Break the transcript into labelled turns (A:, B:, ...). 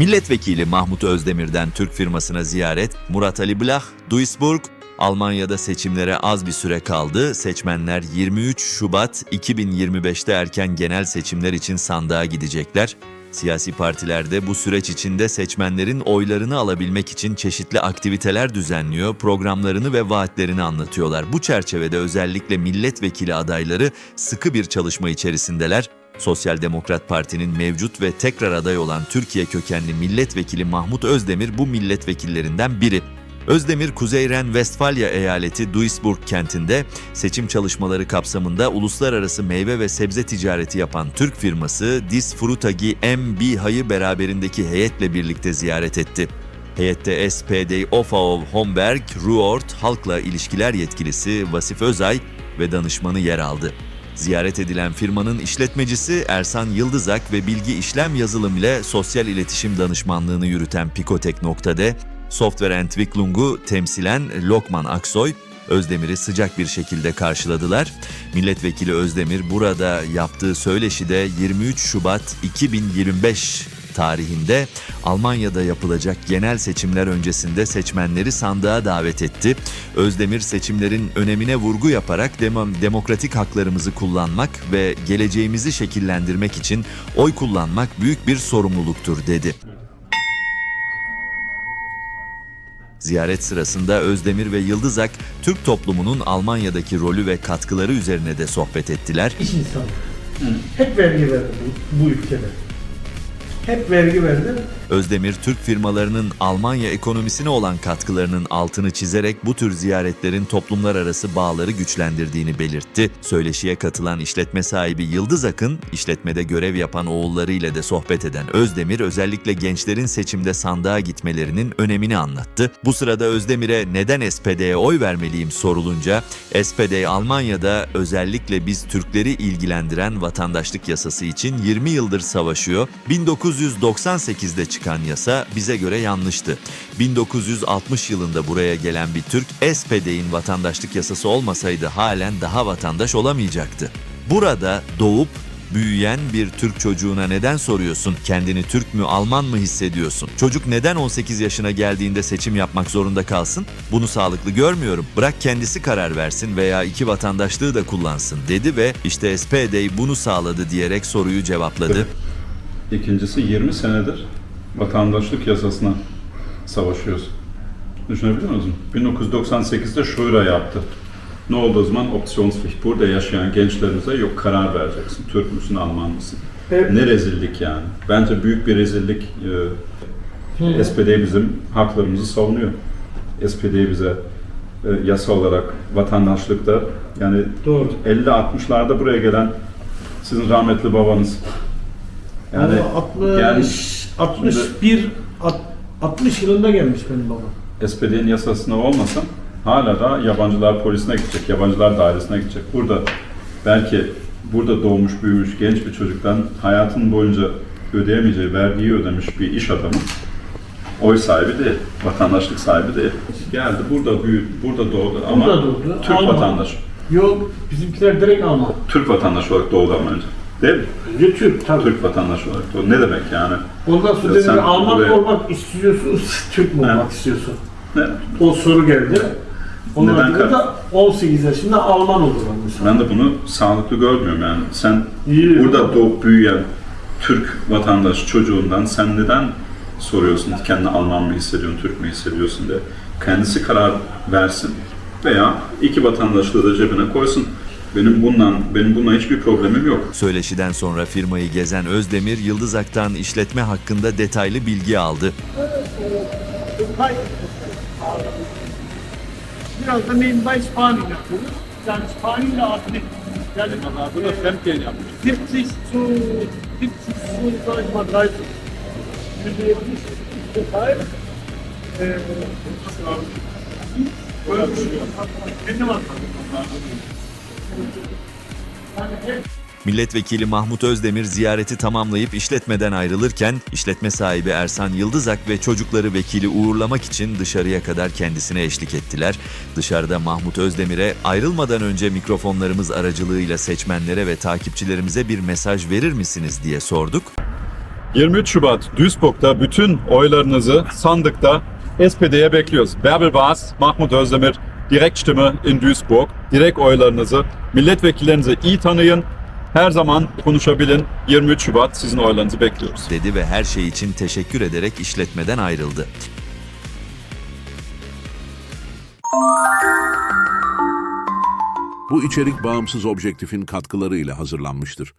A: Milletvekili Mahmut Özdemir'den Türk firmasına ziyaret, Murat Ali Blah, Duisburg, Almanya'da seçimlere az bir süre kaldı. Seçmenler 23 Şubat 2025'te erken genel seçimler için sandığa gidecekler. Siyasi partilerde bu süreç içinde seçmenlerin oylarını alabilmek için çeşitli aktiviteler düzenliyor, programlarını ve vaatlerini anlatıyorlar. Bu çerçevede özellikle milletvekili adayları sıkı bir çalışma içerisindeler. Sosyal Demokrat Parti'nin mevcut ve tekrar aday olan Türkiye kökenli milletvekili Mahmut Özdemir bu milletvekillerinden biri. Özdemir, Kuzeyren Westfalya eyaleti Duisburg kentinde seçim çalışmaları kapsamında uluslararası meyve ve sebze ticareti yapan Türk firması Dis Frutagi MBH'yı beraberindeki heyetle birlikte ziyaret etti. Heyette SPD Ofaov Homberg, Ruort Halkla İlişkiler Yetkilisi Vasif Özay ve danışmanı yer aldı. Ziyaret edilen firmanın işletmecisi Ersan Yıldızak ve bilgi işlem yazılım ile sosyal iletişim danışmanlığını yürüten Pikotek.de, Software Entwicklung'u temsilen Lokman Aksoy, Özdemir'i sıcak bir şekilde karşıladılar. Milletvekili Özdemir burada yaptığı söyleşide 23 Şubat 2025 tarihinde Almanya'da yapılacak genel seçimler öncesinde seçmenleri sandığa davet etti. Özdemir seçimlerin önemine vurgu yaparak demo- demokratik haklarımızı kullanmak ve geleceğimizi şekillendirmek için oy kullanmak büyük bir sorumluluktur dedi. Ziyaret sırasında Özdemir ve Yıldızak, Türk toplumunun Almanya'daki rolü ve katkıları üzerine de sohbet ettiler.
B: iş insanı. Hep vergi verdi bu, bu ülkede. Hep vergi verdi.
A: Özdemir, Türk firmalarının Almanya ekonomisine olan katkılarının altını çizerek bu tür ziyaretlerin toplumlar arası bağları güçlendirdiğini belirtti. Söyleşiye katılan işletme sahibi Yıldız Akın, işletmede görev yapan oğullarıyla de sohbet eden Özdemir, özellikle gençlerin seçimde sandığa gitmelerinin önemini anlattı. Bu sırada Özdemir'e neden SPD'ye oy vermeliyim sorulunca, SPD Almanya'da özellikle biz Türkleri ilgilendiren vatandaşlık yasası için 20 yıldır savaşıyor. 1998'de çıkan yasa bize göre yanlıştı. 1960 yılında buraya gelen bir Türk SPD'in vatandaşlık yasası olmasaydı halen daha vatandaş olamayacaktı. Burada doğup büyüyen bir Türk çocuğuna neden soruyorsun? Kendini Türk mü, Alman mı hissediyorsun? Çocuk neden 18 yaşına geldiğinde seçim yapmak zorunda kalsın? Bunu sağlıklı görmüyorum. Bırak kendisi karar versin veya iki vatandaşlığı da kullansın dedi ve işte SPD bunu sağladı diyerek soruyu cevapladı.
C: İkincisi 20 senedir vatandaşlık yasasına savaşıyoruz. Düşünebiliyor musunuz? 1998'de Şura yaptı. Ne oldu o zaman? Opsiyonspflicht. Burada yaşayan gençlerimize yok karar vereceksin. Türk müsün, Alman mısın?
B: Evet.
C: Ne rezillik yani. Bence büyük bir rezillik. Ee, SPD bizim haklarımızı savunuyor. SPD bize e, yasa olarak vatandaşlıkta yani
B: Doğru.
C: 50-60'larda buraya gelen sizin rahmetli babanız.
B: Yani
C: Yani
B: 60,
C: gelmiş.
B: 61, alt- 60 yılında gelmiş benim babam.
C: SPD'nin yasasına olmasam hala da yabancılar polisine gidecek, yabancılar dairesine gidecek. Burada belki burada doğmuş, büyümüş genç bir çocuktan hayatın boyunca ödeyemeyeceği vergiyi ödemiş bir iş adamı oy sahibi değil, vatandaşlık sahibi değil. Geldi burada büyüdü, burada doğdu ama
B: Burada doğdu,
C: Türk
B: Alman.
C: vatandaşı.
B: Yok, bizimkiler direkt Alman.
C: Türk vatandaşı olarak doğdu ama önce. Değil mi?
B: Türk tabii.
C: Türk vatandaşı olarak doğdu. Ne demek yani?
B: Ondan sonra
C: Ya
B: dedi
C: sen
B: ki, Alman
C: buraya-
B: olmak istiyorsun, Türk mü
C: Evet.
B: olmak istiyorsun?
C: Ne?
B: O soru geldi. Onun
C: Neden
B: adına
C: kar-
B: da 18 yaşında Alman olur mesela.
C: Ben de bunu sağlıklı görmüyorum yani. Sen
B: İyi.
C: burada doğup büyüyen Türk vatandaş çocuğundan sen neden soruyorsun kendini Alman mı hissediyorsun, Türk mü hissediyorsun diye. Kendisi karar versin veya iki vatandaşlığı da cebine koysun. Benim bundan benim bununla hiçbir problemim yok.
A: Söyleşiden sonra firmayı gezen Özdemir, Yıldız Ak'tan işletme hakkında detaylı bilgi aldı.
B: Biraz da nebenbei Spanien yapıyoruz. Yani Spanien'le Adli. Yani
D: Bu da Fremdgehen yapmış.
B: 70 zu 70 zu sag ich mal 30. Yüzde yetmiş Detail. Ee, böyle bir şey yok. Kendim anladım.
A: Milletvekili Mahmut Özdemir ziyareti tamamlayıp işletmeden ayrılırken işletme sahibi Ersan Yıldızak ve çocukları vekili uğurlamak için dışarıya kadar kendisine eşlik ettiler. Dışarıda Mahmut Özdemir'e ayrılmadan önce mikrofonlarımız aracılığıyla seçmenlere ve takipçilerimize bir mesaj verir misiniz diye sorduk.
C: 23 Şubat Duisburg'da bütün oylarınızı sandıkta SPD'ye bekliyoruz. Bärbel Baas, Mahmut Özdemir, Direktstimme in Duisburg. Direkt oylarınızı, milletvekillerinizi iyi tanıyın. Her zaman konuşabilin. 23 Şubat sizin oylarınızı bekliyoruz.
A: dedi ve her şey için teşekkür ederek işletmeden ayrıldı.
D: Bu içerik bağımsız objektifin katkılarıyla hazırlanmıştır.